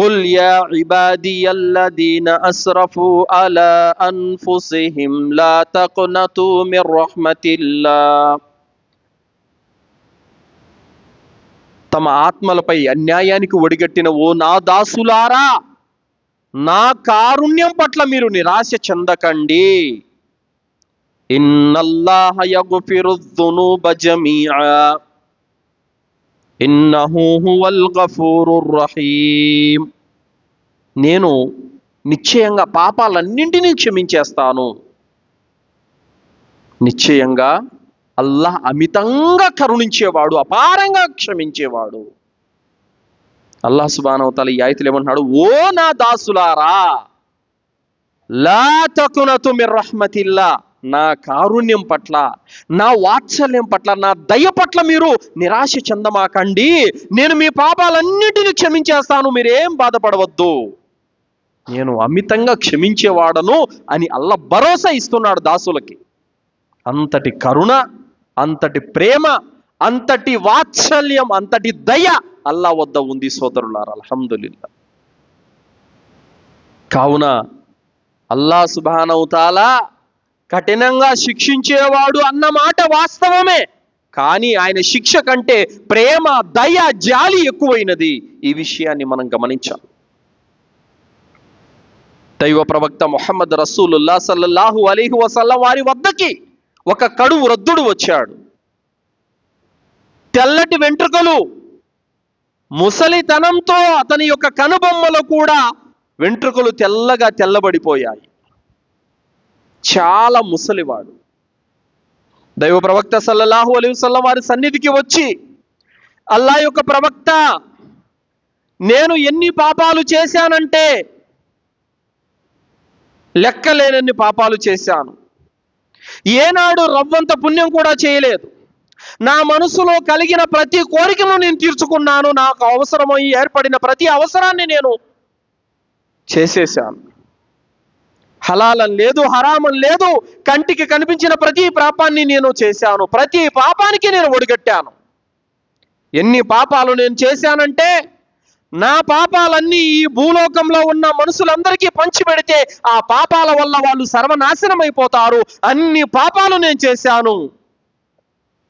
قل يا عبادي الذين أسرفوا على أنفسهم لا تقنطوا من رحمة الله తమ ఆత్మలపై అన్యాయానికి ఒడిగట్టిన ఓ నా దాసులారా నా కారుణ్యం పట్ల మీరు నిరాశ చెందకండి. ఇన్నల్లాహయగు ఫిరుద్దును బజమీఆ ఇన్నహు హువల్ గఫూరుర్ రహీం నేను నిశ్చయంగా పాపాలన్నింటినీ క్షమించేస్తాను. నిశ్చయంగా అల్లాహ్ అమితంగా కరుణించేవాడు అపారంగా క్షమించేవాడు. అల్లాహ్ సుబానవతల ఈ ఆయతలు ఏమంటున్నాడు? ఓ నా దాసులారా లా తకునతు మిర్ రహ్మతిల్లా. నా కారుణ్యం పట్ల నా వాత్సల్యం పట్ల నా దయ పట్ల మీరు నిరాశ చెందమాకండి. నేను మీ పాపాలన్నిటిని క్షమించేస్తాను మీరేం బాధపడవద్దు. నేను అమితంగా క్షమించేవాడను అని అల్ల భరోసా ఇస్తున్నాడు దాసులకి. అంతటి కరుణ అంతటి ప్రేమ అంతటి వాత్సల్యం అంతటి దయ అల్లా వద్ద ఉంది సోదరులారు అల్హమ్దులిల్లా. కావున అల్లా సుబానవుతాలా కఠినంగా శిక్షించేవాడు అన్న మాట వాస్తవమే. కానీ ఆయన శిక్ష కంటే ప్రేమ దయ జాలి ఎక్కువైనది. ఈ విషయాన్ని మనం గమనించాలి. దైవ ప్రవక్త మొహమ్మద్ రసూలుల్లా సల్లల్లాహు అలీహు వసల్లం వారి వద్దకి ఒక కడు వృద్ధుడు వచ్చాడు. తెల్లటి వెంట్రుకలు ముసలితనంతో అతని యొక్క కనుబొమ్మలో కూడా వెంట్రుకలు తెల్లగా తెల్లబడిపోయాయి. చాలా ముసలివాడు. దైవ ప్రవక్త సల్లల్లాహు అలీ వసల్లం వారి సన్నిధికి వచ్చి అల్లా యొక్క ప్రవక్త నేను ఎన్ని పాపాలు చేశానంటే లెక్కలేనన్ని పాపాలు చేశాను. ఏనాడు రవ్వంత పుణ్యం కూడా చేయలేదు. నా మనసులో కలిగిన ప్రతి కోరికను నేను తీర్చుకున్నాను. నాకు అవసరమై ఏర్పడిన ప్రతి అవసరాన్ని నేను చేసేశాను. హలాలం లేదు హరామం లేదు. కంటికి కనిపించిన ప్రతి పాపాన్ని నేను చేశాను. ప్రతి పాపానికి నేను ఒడిగట్టాను. ఎన్ని పాపాలు నేను చేశానంటే నా పాపాలన్నీ ఈ భూలోకంలో ఉన్న మనుషులందరికీ పంచిపెడితే ఆ పాపాల వల్ల వాళ్ళు సర్వనాశనం అయిపోతారు అన్ని పాపాలు నేను చేశాను.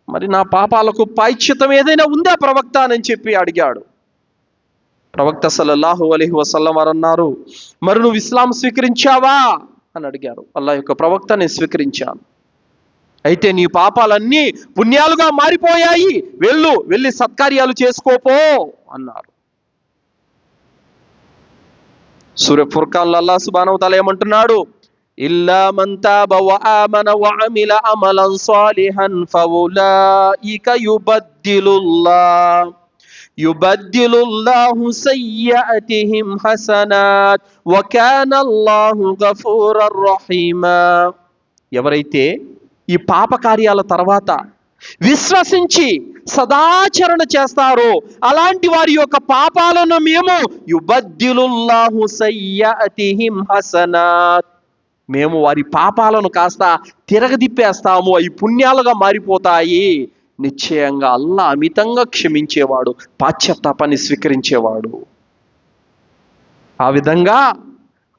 మరి నా పాపాలకు పాయిచితం ఏదైనా ఉందా ప్రవక్త అని చెప్పి అడిగాడు. ప్రవక్త సల్లల్లాహు అలైహి వసల్లం వారు అన్నారు మరి నువ్వు ఇస్లాం స్వీకరించావా? అని అడిగారు. అల్లా యొక్క ప్రవక్త నేను స్వీకరించాను. అయితే నీ పాపాలన్నీ పుణ్యాలుగా మారిపోయాయి. వెళ్ళు వెళ్ళి సత్కార్యాలు చేసుకోపో అన్నారు. సూర్య ఫుర్ఖాన్ అల్లా సుబానవ తల ఏమంటున్నాడు? ఇల్లా మన్ వ ఆమన వ అమిల అమలన్ సాలిహన్ ఫౌలాయిక يبدل الله سيئاتهم حسنات وكان అల్లాహు غفورا رحيما. ఎవరైతే ఈ పాప కార్యాల తర్వాత విశ్వసించి సదాచరణ చేస్తారో అలాంటి వారి యొక్క పాపాలను మేము యుబద్దిలుల్లాహు సయ్యతిహిం హసనాత్. మేము వారి పాపాలను కాస్త తిరగదిప్పేస్తాము అవి పుణ్యాలుగా మారిపోతాయి. నిశ్చయంగా అల్లా అమితంగా క్షమించేవాడు పాశ్చాత్తాపాన్ని స్వీకరించేవాడు. ఆ విధంగా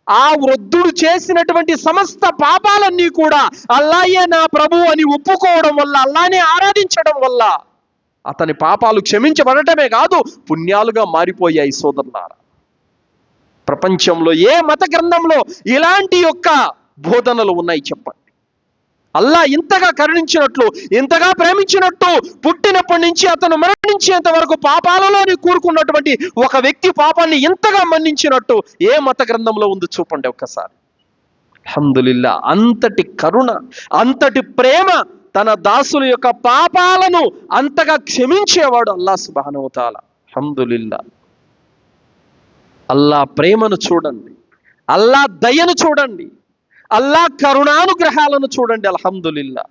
ఆ వృద్ధుడు చేసినటువంటి సమస్త పాపాలన్నీ కూడా అల్లాయే నా ప్రభు అని ఒప్పుకోవడం వల్ల అల్లానే ఆరాధించడం వల్ల అతని పాపాలు క్షమించబడటమే కాదు పుణ్యాలుగా మారిపోయాయి సోదరులారా. ప్రపంచంలో ఏ మత గ్రంథంలో ఇలాంటి యొక్క బోధనలు ఉన్నాయి చెప్పండి. అల్లా ఇంతగా కరుణించినట్లు ఇంతగా ప్రేమించినట్టు పుట్టినప్పటి నుంచి అతను మరణించేంత వరకు పాపాలలోనే కూరుకున్నటువంటి ఒక వ్యక్తి పాపాన్ని ఇంతగా మన్నించినట్టు ఏ మత గ్రంథంలో ఉందో చూపండి ఒక్కసారి. అహమ్దుల్లా అంతటి కరుణ అంతటి ప్రేమ తన దాసుల యొక్క పాపాలను అంతగా క్షమించేవాడు అల్లా సుబానవతాల అహమ్దుల్లా అల్లా ప్రేమను చూడండి. అల్లా దయను చూడండి. అల్లా కరుణానుగ్రహాలను చూడండి అల్హమ్దులిల్లా.